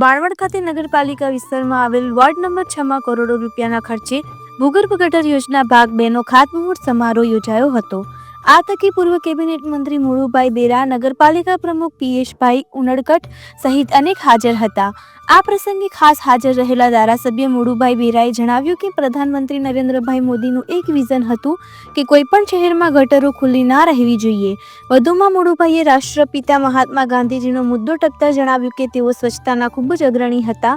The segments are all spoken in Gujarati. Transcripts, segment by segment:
બાળવડ ખાતે નગરપાલિકા વિસ્તારમાં આવેલ વોર્ડ નંબર છમાં કરોડો રૂપિયાના ખર્ચે ભૂગર્ભ ગટર યોજના ભાગ બેનો ખાતમુહૂર્ત સમારોહ યોજાયો હતો. આ તકે પૂર્વ કેબિનેટ મંત્રી મુળુભાઈ બેરા, નગરપાલિકા પ્રમુખ પીએશભાઈ ઉનડકટ સહિત અનેક હાજર હતા. આ પ્રસંગે ખાસ હાજર રહેલા ધારાસભ્ય મુળુભાઈ બેરાએ જણાવ્યું કે પ્રધાનમંત્રી નરેન્દ્રભાઈ મોદીનું એક વિઝન હતું કે કોઈપણ શહેરમાં ગટરો ખુલ્લી ના રહેવી જોઈએ. વધુમાં મુળુભાઈએ રાષ્ટ્રપિતા મહાત્મા ગાંધીજીનો મુદ્દો ટકતા જણાવ્યું કે તેઓ સ્વચ્છતાના ખૂબ જ અગ્રણી હતા.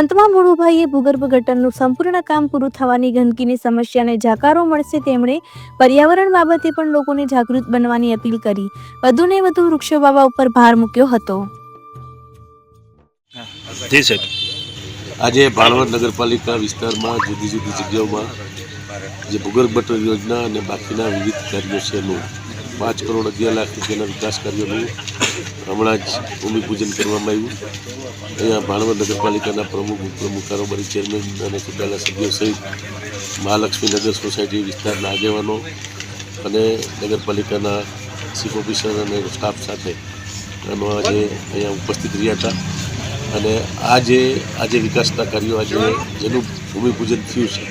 અંતમાં મુળુભાઈએ ભૂગર્ભ ગટરનું સંપૂર્ણ કામ પૂરું થવાની ગંદકીની સમસ્યાને જાકારો મળશે તેમણે પર્યાવરણ બાબતે પણ લોકોને જાગૃત બનવાની અપીલ કરી. વધુને વધુ વૃક્ષો વાવવા ઉપર ભાર મૂક્યો હતો. જી સાહેબ. આજે ભાણવડ નગરપાલિકા વિસ્તારમાં જુદી જુદી જગ્યાઓમાં જે ભૂગર્ભ ગટર યોજના અને બાકીના વિવિધ કાર્યો છે એનું પાંચ કરોડ અગિયાર લાખ રૂપિયાના વિકાસ કાર્યોનું હમણાં જ ભૂમિપૂજન કરવામાં આવ્યું. અહીંયા ભાણવડ નગરપાલિકાના પ્રમુખ ઉપપ્રમુખ કારોબારી ચેરમેન અને ચૂંટાયેલા સભ્યો સહિત મહાલક્ષ્મી નગર સોસાયટી વિસ્તારના આગેવાનો અને નગરપાલિકાના ચીફ ઓફિસર અને સ્ટાફ સાથે એમાં આજે અહીંયા ઉપસ્થિત રહ્યા હતા. અને આ જે આજે વિકાસના કાર્યો આજે જેનું ભૂમિપૂજન થયું છે,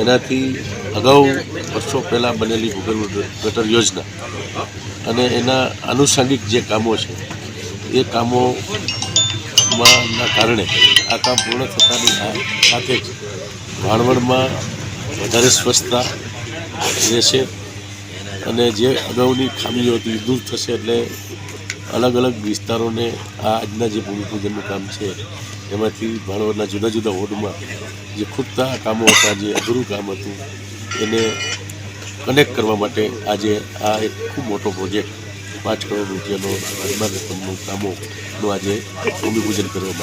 એનાથી અગાઉ વર્ષો પહેલાં બનેલી ભૂગર્ભ ગટર યોજના અને એના આનુષંગિક જે કામો છે, એ કામોમાં કારણે આ કામ પૂર્ણ થતાની સાથે જ વાણવડમાં વધારે સ્વચ્છતા રહેશે. અને જે અગાઉની ખામીઓ હતી, દૂર થશે એટલે અલગ અલગ વિસ્તારોને આ આજના જે ભૂમિપૂજનનું કામ છે, એમાંથી ભાણવડના જુદા જુદા વોર્ડમાં જે ખૂટતા કામો હતા, જે અઘરું કામ હતું, એને કનેક્ટ કરવા માટે આજે આ એક ખૂબ મોટો પ્રોજેક્ટ, પાંચ કરોડ રૂપિયાનો રકમનું કામોનું આજે ભૂમિપૂજન કરવામાં